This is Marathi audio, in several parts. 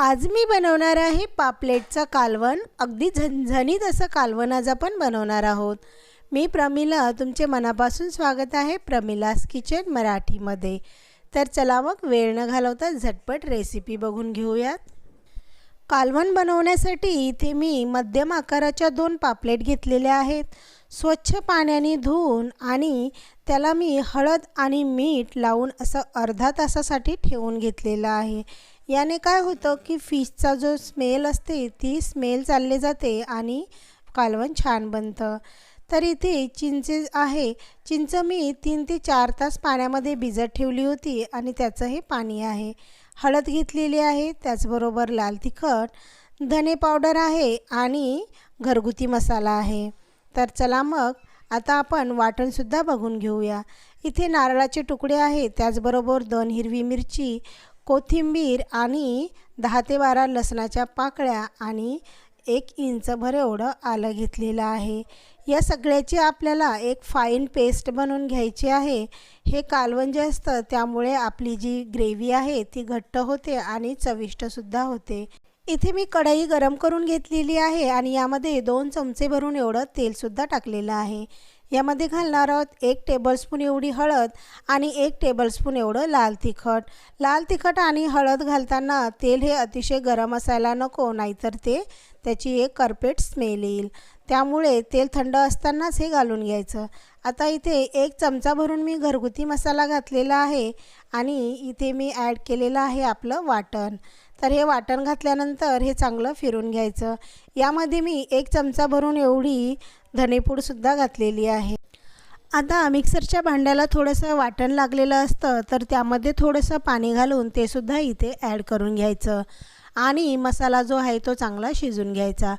आज मी बनवणार आहे पापलेटचं कालवण. अगदी झणझणीत असं कालवण आज आपण बनवणार आहोत. मी प्रमिला तुमचे मनापासून स्वागत आहे प्रमिलास किचन मराठीमध्ये. तर चला मग वेळ न घालवता झटपट रेसिपी बघून घेऊयात. कालवण बनवण्यासाठी इथे मी मध्यम आकाराच्या दोन पापलेट घेतलेल्या आहेत. स्वच्छ पाण्याने धुवून आणि त्याला मी हळद आणि मीठ लावून असं अर्धा तासासाठी ठेवून घेतलेलं आहे. याने काय होतं की फिशचा जो स्मेल असते ती स्मेल चालले जाते आणि कालवण छान बनतं. तर इथे चिंच आहे. चिंच मी तीन ते चार तास पाण्यामध्ये भिजत ठेवली होती आणि त्याचं हे पाणी आहे. हळद घेतलेली आहे त्याचबरोबर लाल तिखट धने पावडर आहे आणि घरगुती मसाला आहे. तर चला मग आता आपण वाटणसुद्धा बघून घेऊया. इथे नारळाचे तुकडे आहेत त्याचबरोबर दोन हिरवी मिरची कोथिंबीर आणि दहा ते बारा लसणाच्या पाकळ्या आणि एक इंचभर एवढं आलं घेतलेलं आहे. या सगळ्याची आपल्याला एक फाईन पेस्ट बनवून घ्यायची आहे. हे कालवण जे असतं त्यामुळे आपली जी ग्रेव्ही आहे ती घट्ट होते आणि चविष्टसुद्धा होते. इथे मी कढई गरम करून घेतलेली आहे आणि यामध्ये दोन चमचे भरून एवढं तेलसुद्धा टाकलेलं आहे. यामध्ये घालणार आहोत एक टेबलस्पून एवढी हळद आणि एक टेबलस्पून एवढं लाल तिखट. लाल तिखट आणि हळद घालताना तेल हे अतिशय गरम असायला नको नाहीतर ते त्याची एक करपेट स्मेल येईल. त्यामुळे तेल थंड असतानाच हे घालून घ्यायचं. आता इथे एक चमचा भरून मी घरगुती मसाला घातलेला आहे आणि इथे मी ॲड केलेलं आहे आपलं वाटण. तर हे वाटण घातल्यानंतर हे चांगलं फिरून घ्यायचं. यामध्ये मी एक चमचा भरून एवढी धनेपूडसुद्धा घातलेली आहे. आता मिक्सरच्या भांड्याला थोडंसं वाटण लागलेलं असतं तर त्यामध्ये थोडंसं पाणी घालून ते सुद्धा इथे ॲड करून घ्यायचं. आणि मसाला जो आहे तो चांगला शिजून घ्यायचा.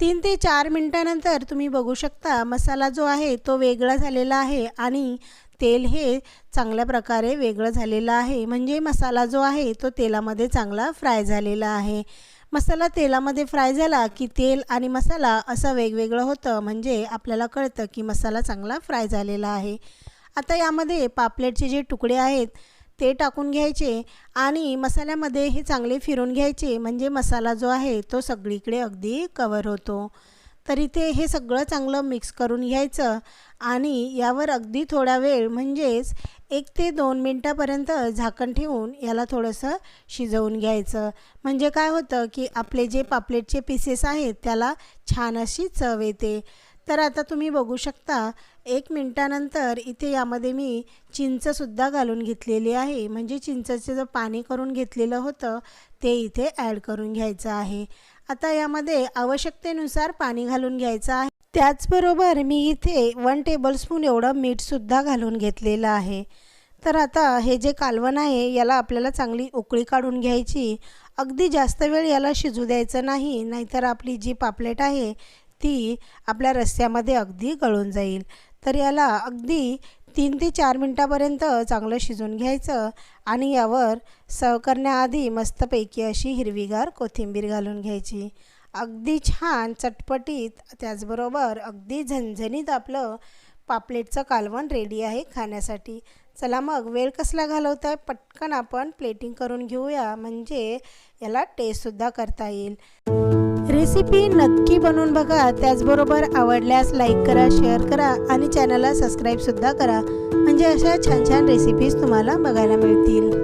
तीन ते चार मिनटानंतर तुम्ही बघू शकता मसाला जो आहे तो वेगळा झालेला आहे आणि तेल हे चांगल्या प्रकारे वेगळं झालेलं आहे. म्हणजे मसाला जो आहे तो तेलामध्ये चांगला फ्राय झालेला आहे. मसाला तेलामध्ये फ्राय झाला की तेल आणि मसाला असं वेगवेगळं होतं. म्हणजे आपल्याला कळतं की मसाला चांगला फ्राय झालेला आहे. आता यामध्ये पापलेटचे जे तुकडे आहेत ते टाकून घ्यायचे आणि मसाल्यामध्ये हे चांगले फिरून घ्यायचे. म्हणजे मसाला जो आहे तो सगळीकडे अगदी कवर होतो. तर इथे हे सगळं चांगलं मिक्स करून घ्यायचं आणि यावर अगदी थोडा वेळ म्हणजेच एक ते दोन मिनटापर्यंत झाकण ठेवून याला थोडंसं शिजवून घ्यायचं. म्हणजे काय होतं की आपले जे पापलेटचे पीसेस आहेत त्याला छान अशी चव येते. तर आता तुम्ही बघू शकता एक मिनटानंतर इथे यामध्ये मी चिंचसुद्धा घालून घेतलेली आहे. म्हणजे चिंचचं जे पाणी करून घेतलेलं होतं ते इथे ॲड करून घ्यायचं आहे. आता यामध्ये आवश्यकतेनुसार पाणी घालून घ्यायचं आहे. त्याचबरोबर मी इथे वन टेबलस्पून एवढं मीठसुद्धा घालून घेतलेलं आहे. तर आता हे जे कालवण आहे याला आपल्याला चांगली उकळी काढून घ्यायची. अगदी जास्त वेळ याला शिजू द्यायचं नाही नाहीतर आपली जी पापलेट आहे ती आपल्या रस्स्यामध्ये अगदी गळून जाईल. तर याला अगदी तीन ते चार मिनटापर्यंत चांगलं शिजून घ्यायचं आणि यावर सर्व करण्याआधी मस्तपैकी अशी हिरवीगार कोथिंबीर घालून घ्यायची. अगदी छान चटपटीत त्याचबरोबर अगदी झणझणीत आपलं पापलेटचं कालवण रेडी आहे खाण्यासाठी. चला मग वेळ कसला घालवता आहे पटकन आपण प्लेटिंग करून घेऊया म्हणजे याला टेस्टसुद्धा करता येईल. रेसिपी नक्की बनवून बघा त्याचबरोबर आवडल्यास लाईक करा शेअर करा आणि चॅनलला सबस्क्राईबसुद्धा करा. म्हणजे अशा छान छान रेसिपीज तुम्हाला बघायला मिळतील.